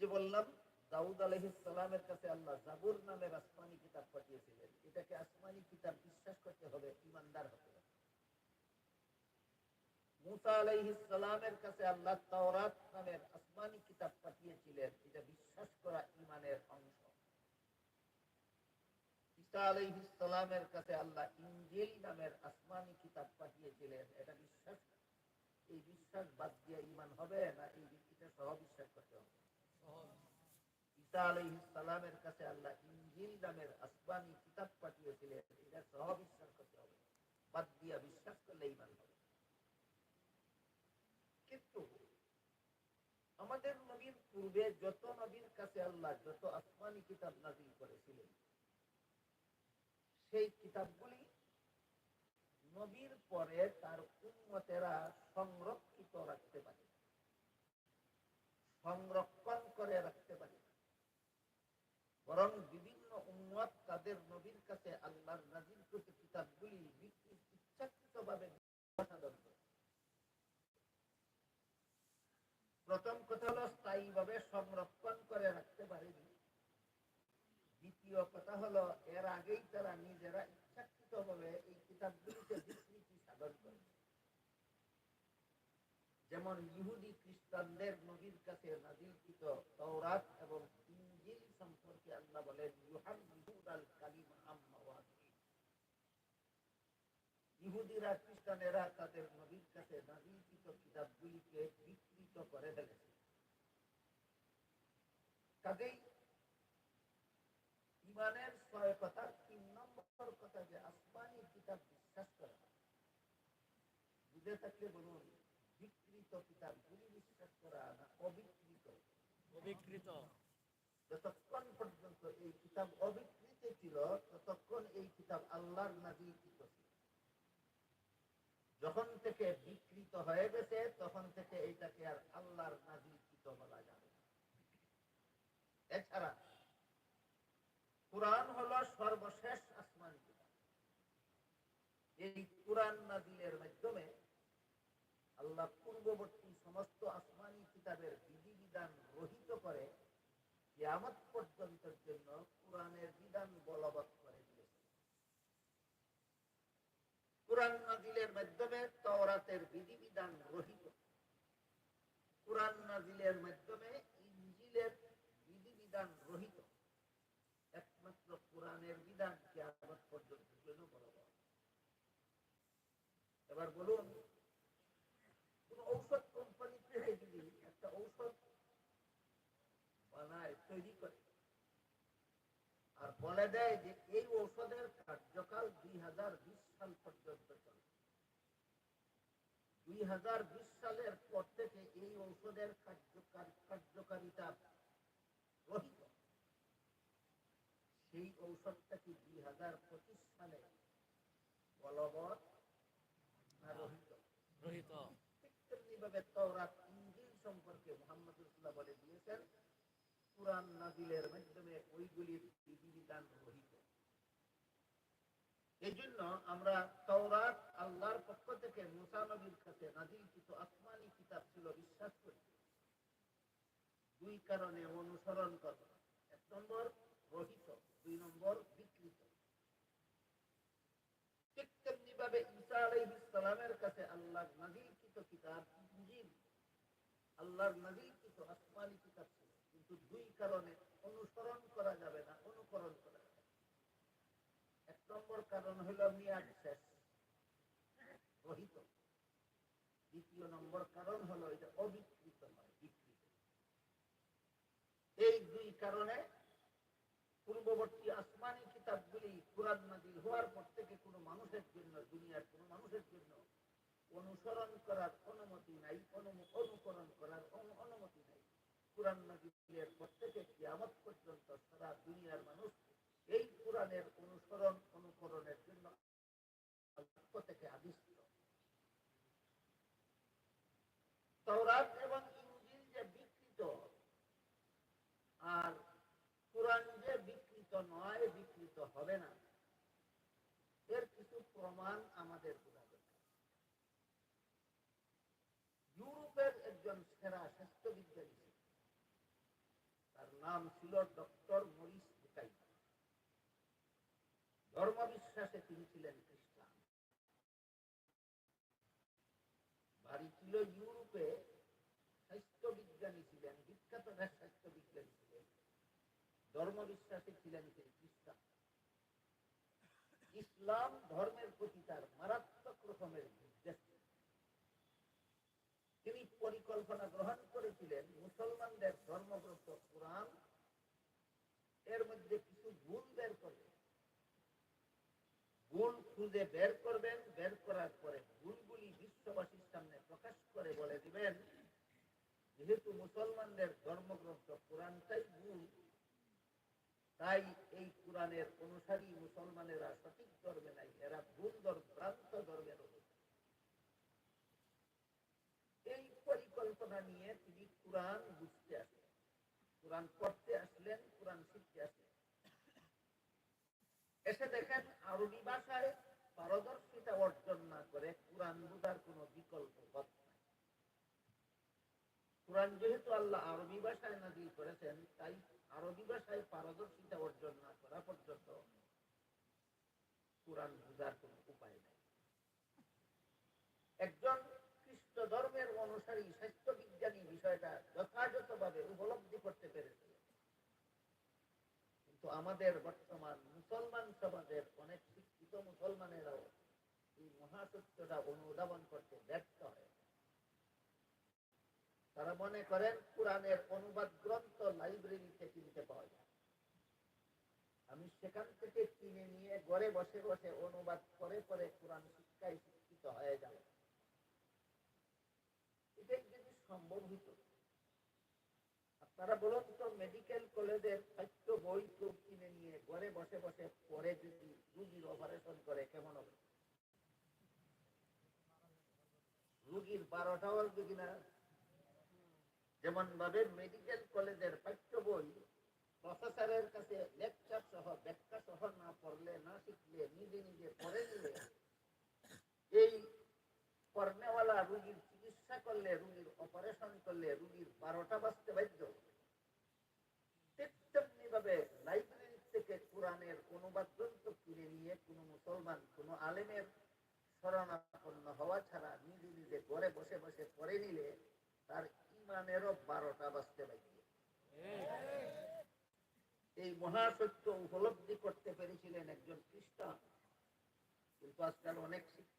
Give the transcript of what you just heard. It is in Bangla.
যে বললাম, দাউদ আলহিসের কাছে আল্লাহ জাবুর নামের আসমানি কিতাব পাঠিয়েছিলেন। এটাকে আসমানি কিতাব বিশ্বাস করতে হবে, ইমানদার হতে হবে। মুসা আলাইহিসের কাছে আল্লাহ তাওরাত নামের আসমানি কিতাব পাঠিয়েছিলেন, এটা বিশ্বাস করা ইমানের অংশ। ঈসা কাছে আল্লাহ ইঞ্জিল নামের আসমানি কিতাব পাঠিয়েছিলেন, এটা বিশ্বাস। এই বিশ্বাস বাদ দিয়ে ইমান হবে না, এই সহ বিশ্বাস করতে হবে। ঈসা কাছে আল্লাহ ইনজিল নামের কিতাব পাঠিয়েছিলেন। এটা সহ বিশ্বাস করতে হবে। বাদ দিয়া বিশ্বাস হবে। কিন্তু আমাদের নবীর পূর্বে যত নবীর কাছে আল্লাহ যত আসমানি কিতাব নাজিল করেছিলেন, সেই কিতাবগুলি নবীর পরে তার উন্মতেরা সংরক্ষিত রাখতে পারে। সংরক্ষণ করে রাখতে পারে বরং বিভিন্ন উন্মত তাদের নবীর কাছে আল্লাহর নাজিলকৃত কিতাবগুলি ইচ্ছাকৃত ভাবে সাধন করে প্রথম কথা হলো স্থায়ী ভাবে সংরক্ষণ করে রাখতে পারেনি। দ্বিতীয় কথা হলো এর আগেই তারা নিজেরা ইচ্ছাকৃত ভাবে এই কিতাবগুলিকে বিকৃতি সাধন করে। যেমন ইহুদি খ্রিস্টানদের নবীর কাছে নাজিলকৃত তওরাত এবং ইনজিল সম্পর্কে আল্লাহ বলেন ইউহাম্মিদুনাল কালিমা আম মাওয়াদিহি। ইহুদিরা, খ্রিস্টানেরা তাদের নবীর কাছে নাজিলকৃত কিতাবগুলিকে বিকৃত করে ফেলেছে কাজেই ইমানের ছয় কথার তিন নম্বর কথা যে আসমানি কিতাব বিশ্বাস করা বুঝে থাকলে বলুন বিকৃত কিতাবগুলি বিশ্বাস করা না অবিকৃত। অবিকৃত। যতক্ষণ পর্যন্ত এই কিতাব অবিকৃত ছিল ততক্ষণ এই কিতাব আল্লাহর নাজিলকৃত ছিল। যখন থেকে বিকৃত হয়ে গেছে তখন থেকে এইটাকে আর আল্লাহর নাজিলকৃত বলা যাবে না। এছাড়া কোরআন হলো সর্বশেষ আসমানি কিতাব। এই কোরআন নাজিলের মাধ্যমে আল্লাহ পূর্ববর্তী সমস্ত আসমানি কিতাবের বিধিবিধান রহিত করে কিয়ামত পর্যন্তের জন্য কোরআনের বিধান বলবৎ করে দিয়েছে। কোরআন নাজিলের মাধ্যমে তওরাতের বিধিবিধান রহিত। কোরআন নাজিলের মাধ্যমে ইনজিলের বিধিবিধান রহিত। একমাত্র কোরআনের বিধান কিয়ামত পর্যন্তের জন্য বলবৎ। এবার বলুন তৈরি করে। আর বলে দেয় যে এই ঔষধের কার্যকাল দুই হাজার বিশ সাল পর্যন্ত চলে। দুই হাজার বিশ সালের পর থেকে এই ঔষধের কার্যকার কার্যকারিতা রহিত। সেই ঔষধটা কি দুই হাজার পঁচিশ সালে বলবৎ রহিত? রহিত। তেমনিভাবে তওরাত ইনজিল সম্পর্কে মুহাম্মদ বলে দিয়েছেন কুরআন নাজিলের মাধ্যমে ওইগুলির বিধিবিধান রহিত এই জন্য আমরা তওরাত আল্লাহর পক্ষ থেকে মুসা নবীর কাছে নাজিলকৃত আসমানি কিতাব ছিল বিশ্বাস করি। দুই কারণে অনুসরণ করব এক নম্বর রহিত, দুই নম্বর বিকৃত। ঠিক তেমনি ভাবে ঈসা আলাইহিস সালামের কাছে আল্লাহর নাজিলকৃত কিতাব ইনজিল আল্লাহর নাজিলকৃত আসমানি কিতাব ছিল। কিন্তু দুই কারণে অনুসরণ করা যাবে না, অনুকরণ করা যাবে এক নম্বর কারণ হলো মিয়াদ শেষ, রহিত। দ্বিতীয় নম্বর কারণ হলো এটা অবিকৃত নয়, বিকৃত। এই দুই কারণে পূর্ববর্তী আসমানি কিতাবগুলি কোরআন নাজিল হওয়ার পর থেকে কোনো মানুষের জন্য, দুনিয়ার কোনো মানুষের জন্য অনুসরণ করার অনুমতি নাই, অনু- অনুকরণ করার অনু- অনুমতি কোরআন নাজিলের পর থেকে কিয়ামত পর্যন্ত সারা দুনিয়ার মানুষ এই কোরআনের অনুসরণ, অনুকরণের জন্য থেকে আদিষ্ট তওরাত এবং ইনজিল যে বিকৃত, আর কোরআন যে বিকৃত নয়, বিকৃত হবে না এর কিছু প্রমাণ আমাদের বোঝা দরকার ইউরোপের একজন সেরা স্বাস্থ্যবিজ্ঞানী। নাম ছিল ডক্টর মরিস বুকাই ধর্ম বিশ্বাসে তিনি ছিলেন খ্রিস্টান। বাড়ি ছিল ইউরোপে স্বাস্থ্য বিজ্ঞানী ছিলেন, বিখ্যাত স্বাস্থ্য বিজ্ঞানী ছিলেন। ধর্ম বিশ্বাসে ছিলেন তিনি খ্রিস্টান। ইসলাম ধর্মের প্রতি তার মারাত্মক রকমের বিদ্বেষ ছিল। তিনি পরিকল্পনা গ্রহণ করেছিলেন মুসলমানদের ধর্মগ্রন্থ কোরআন। এর মধ্যে কিছু ভুল বের করবেন ভুল খুঁজে বের করবেন, বের করার পরে ভুলগুলি বিশ্ববাসীর সামনে প্রকাশ করে বলে দিবেন। যেহেতু মুসলমানদের ধর্মগ্রন্থ কোরআনটাই ভুল, তাই এই কোরআনের অনুসারী মুসলমানেরা সঠিক ধর্মে নাই এরা ভুল ধর্ম ভ্রান্ত ধর্মের অনুসারী এই পরিকল্পনা নিয়ে তিনি কোরআন বুঝতে আসলেন কোরআন পড়তে আসলেন, কোরআন শিখতে আসলেন। এসে দেখেন আরবি ভাষায় পারদর্শিতা অর্জন না করে কোরআন বুঝার কোনো বিকল্প পথ নাই। কোরআন যেহেতু আল্লাহ আরবি ভাষায় নাজিল করেছেন, তাই আরবি ভাষায় পারদর্শিতা অর্জন না করা পর্যন্ত কোরআন বুঝার কোনো উপায় নেই। একজন খ্রিস্ট ধর্মের অনুসারী বিজ্ঞানী বিষয়টা যথাযথভাবে উপলব্ধি করতে পেরেছে। কিন্তু আমাদের বর্তমান মুসলমান সমাজের অনেক শিক্ষিত মুসলমানেরাও এই মহাসত্যটা অনুধাবন করতে ব্যর্থ হয়। তারা মনে করেন, কোরআনের অনুবাদ গ্রন্থ লাইব্রেরিতে কিনতে পাওয়া যায়। আমি সেখান থেকে কিনে নিয়ে ঘরে বসে বসে অনুবাদ করে করে কোরআন শিক্ষায় শিক্ষিত হয়ে যাব এটাই যদি সম্ভব হইত আপনারা বলুন তো মেডিকেল কলেজের পাঠ্য বই কিনে নিয়ে ঘরে বসে বসে পরে যদি রুগীর অপারেশন করে, কেমন হবে? রুগীর বারোটা বাজবে কিনা যেমন ভাবে মেডিকেল কলেজের পাঠ্য বই প্রফেসরের কাছে লেকচার সহ, ব্যাখ্যা সহ না পড়লে, না শিখলে, নিজে নিজে পড়ে নিলে এই পড়নেওয়ালা রুগীর চিকিৎসা করলে রুগীর অপারেশন করলে রুগীর বারোটা বাজতে বাধ্য ঠিক ভাবে লাইব্রেরি থেকে কোরআনের অনুবাদ গ্রন্থ কিনে নিয়ে কোনো মুসলমান, কোনো আলেমের শরণাপন্ন হওয়া ছাড়া নিজে নিজে ঘরে বসে বসে পড়ে নিলে তার ইমানেরও বারোটা বাজতে বাধ্য। এই মহাসত্য উপলব্ধি করতে পেরেছিলেন একজন খ্রিস্টান। কিন্তু আজকাল অনেক শিক্ষিত